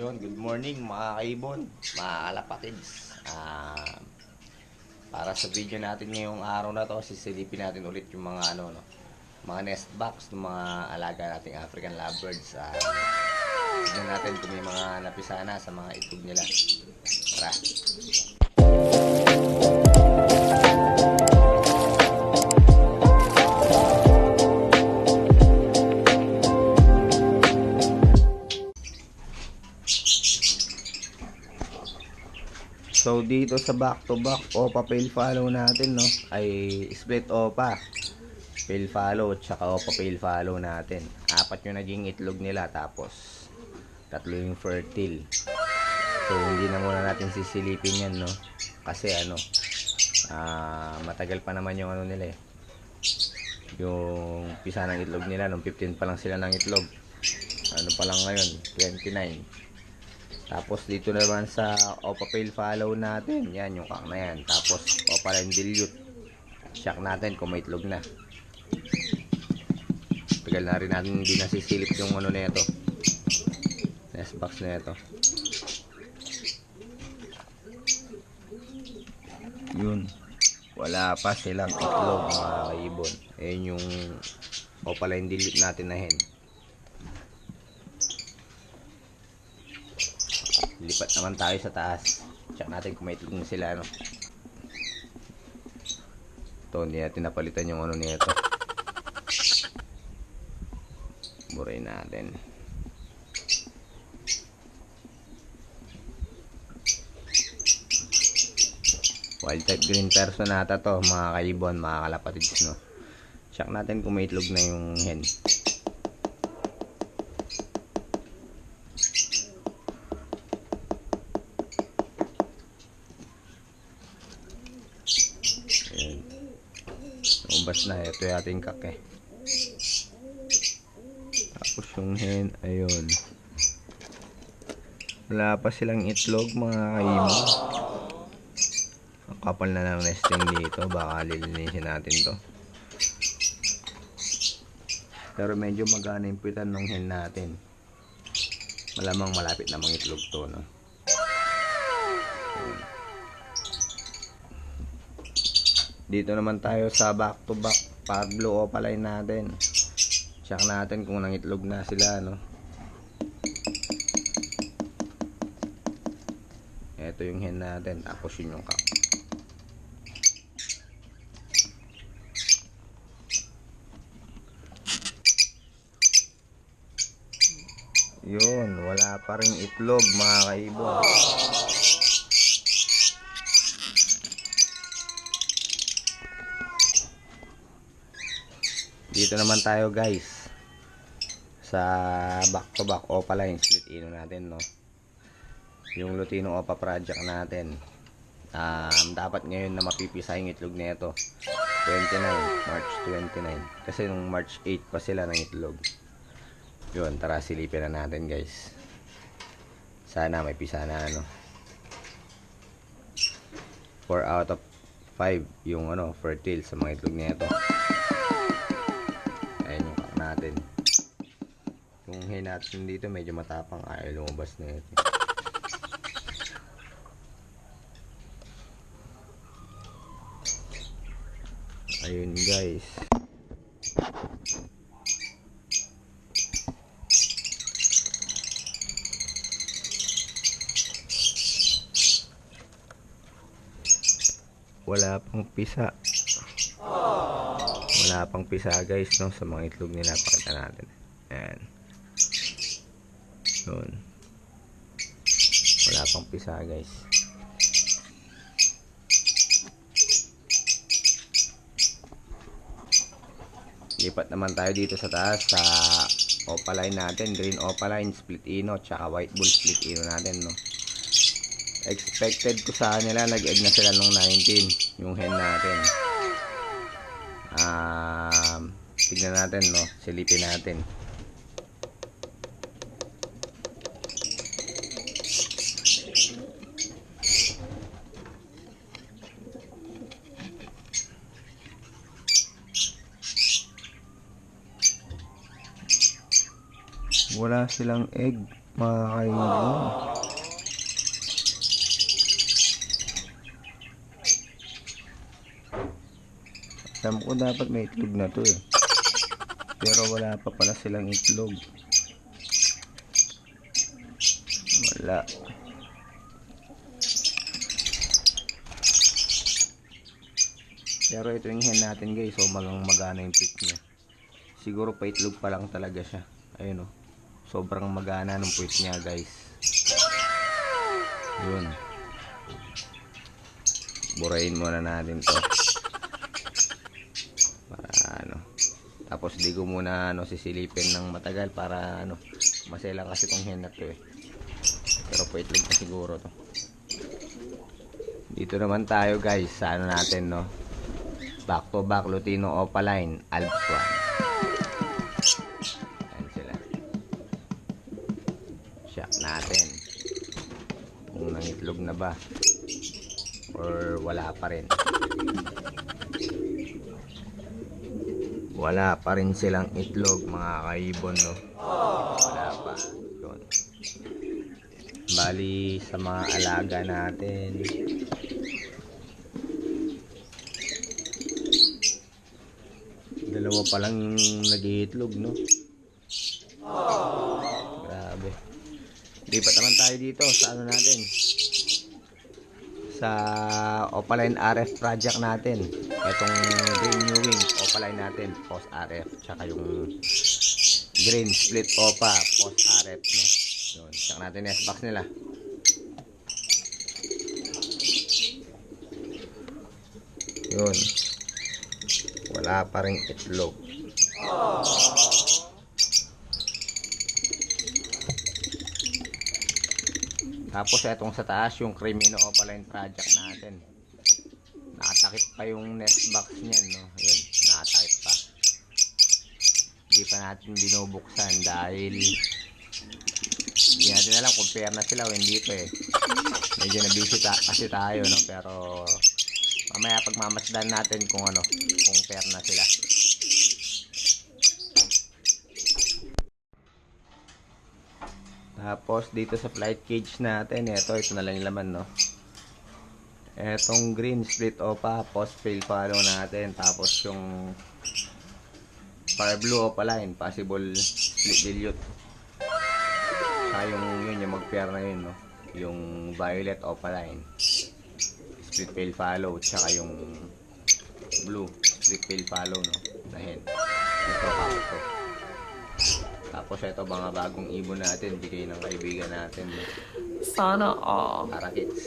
Yun, good morning mga kaibon, mga kalapatids. Ah, para sa video natin ngayong araw na to, sisilipin natin ulit yung mga ano no, mga nest box ng mga alaga nating African lovebirds. Ah, tignan natin kung may mga napisana sa mga itlog nila. Tara. Dito sa back to back OPA fail follow natin no ay split OPA fail follow tsaka OPA fail follow natin. Apat yung naging itlog nila tapos tatlo yung fertile. So hindi na muna natin sisilipin yan no kasi ano ah matagal pa naman yung ano nila eh. Yung pisa ng itlog nila nung 15 pa lang sila ng itlog. Ano pa lang ngayon 29. Tapos dito naman sa Opa Fail follow natin. Yan yung kang na yan. Tapos Opa Line Dilute. Check natin kung may itlog na. Tagal na rin natin hindi nasisilip yung ano na ito. Nest box na ito. Yun. Wala pa silang itlog mga kaibon. Ayan yung Opa Line Dilute natin na hen. Lipat naman tayo sa taas. Check natin kung may itlog na sila ano ito hindi natin napalitan yung ano nito. Buray natin. Wild type green personata to mga kaibon mga kalapatids no? Check natin kung may itlog na yung hen Ayan. Ito yung ating kake. Tapos yung hen, ayun. Wala pa silang itlog mga kaimo. Kapal na ng nesting dito. Baka lilinisin natin to. Pero medyo magana yung pitan ng hen natin. Malamang malapit na mga itlog to, no? Dito naman tayo sa back to back Pablo Opaline natin. Check natin kung nangitlog na sila, no? Ito yung hen natin, tapos yun yung cup. Yun, wala pa rin itlog mga kaibon. Dito naman tayo guys sa back to back OPA line split ino natin no. Yung Lutino OPA project natin. Um, dapat ngayon na mapipisa yung itlog nito. 29, March 29. Kasi nung March 8 pa sila ng itlog. Yun, tara silipin na natin guys. Sana may pisa na ano. 4 out of 5 yung ano, fertile sa mga itlog nito. Hen natin dito medyo matapang ay lumabas na ito. Ayun guys. Wala pang pisa wala pang pisa guys no sa mga itlog nila pakita natin ayan yun wala pang pisa guys. Lipat naman tayo dito sa taas sa opaline natin. Green opaline split ino tsaka white bull split ino natin no? Expected ko sa nila nag-egg na sila nung 19 yung hen natin. Um, tignan natin no? Silipin natin silang egg Mga kaibon. Alam ko dapat may itlog na to eh. Pero wala pa pala silang itlog. Wala. Pero ito yung hen natin guys. So magang magana yung pit niya. Siguro pa itlog pa lang talaga siya. Ayun oh. Sobrang magana ng puwit niya guys. Yun. Burahin muna natin to. Para ano. Tapos di ko muna ano, sisilipin ng matagal para ano. Masela kasi tong hen na to eh. Pero paitlog na siguro to. Dito naman tayo guys sa ano natin no. Back to back Lutino Opaline Alps 1. Natin. Kung nangitlog na ba. Or wala pa rin. Wala pa rin silang itlog mga kaibon no. Wala pa. Yun. Bali sa mga alaga natin. Dalawa pa lang yung nag-iitlog, no? Lipat naman tayo dito sa ano natin. Sa Opaline RF project natin. Itong Green New Wing Opaline natin, post RF. Tsaka yung Green Split Opa, post RF, no? Yun. Check natin yung S-box nila. Yun. Wala pa rin itlog. Tapos itong sa taas, yung Crimino Opaline project natin. Nakatakip pa yung nest box niyan, no? Yun, nakatakip pa. Hindi pa natin binubuksan dahil hindi natin alam kung pair na sila o hindi pa eh. Medyo nabisi ta kasi tayo, no? Pero mamaya pagmamasdan natin kung ano, kung pair na sila. Tapos dito sa flight cage natin, ito, ito na lang yung laman, no? Etong green split opa, post fail follow natin. Tapos yung fire blue opa line, possible split dilute. Saka yun, yung mag-pair na yun, no? Yung violet opa line. Split fail follow, tsaka yung blue split fail follow, no? Na hen. Ito, kakto. Tapos ito mga bagong ibon natin, bigay ng kaibigan natin. Sana all. Para kids.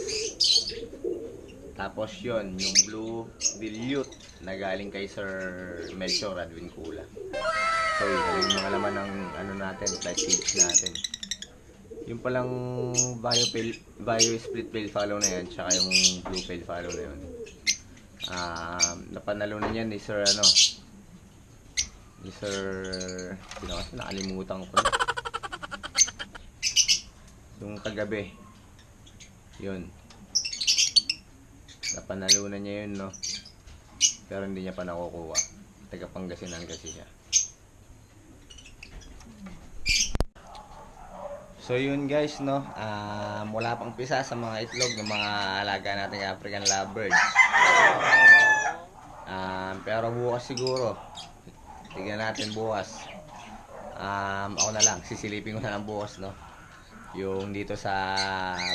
Tapos yon yung blue dilute na galing kay Sir Melchor Radwin Kula. So yun, yun yung mga laman ng ano natin, flight cage natin. Yung palang bio, fail, bio split fail follow na yan, tsaka yung blue fail follow na yun. Um, napanalo na yan ni Sir ano, ni Sir, sino kasi nakalimutan ko. Yung kagabi, yun. Napanalunan niya yun, no? Pero hindi niya pa nakukuha. Taga Pangasinan kasi siya. So yun guys, no? Um, wala pang pisa sa mga itlog ng mga alaga nating African lovebirds. Um, pero bukas siguro. Tignan natin bukas. Um, ako na lang, sisilipin ko na lang bukas, no? Yung dito sa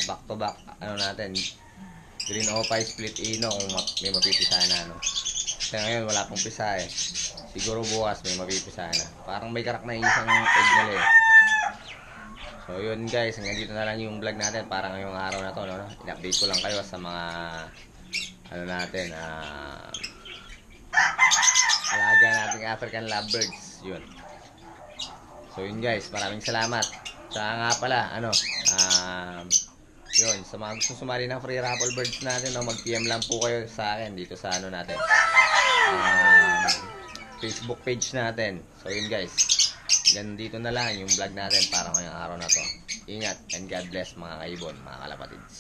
back to back, ano natin, Green Opay Split Ino kung ma- may mapipisa na, no? Kasi ngayon wala pong pisa eh. Siguro bukas may mapipisa na. Parang may karak na isang egg nila eh. So yun guys, hanggang dito na lang yung vlog natin para ngayong araw na to, no? In-update ko lang kayo sa mga ano natin, ah alaga nating African lovebirds. Yun. So yun guys, maraming salamat. Sa nga pala, ano, um, yun, sa mga gusto sumali ng free raffle birds natin, no, mag-PM lang po kayo sa akin dito sa ano natin. Um, Facebook page natin. So yun guys. Ganun dito na lang yung vlog natin para ngayong araw na to. Ingat and God bless mga kaibon, mga kalapatids.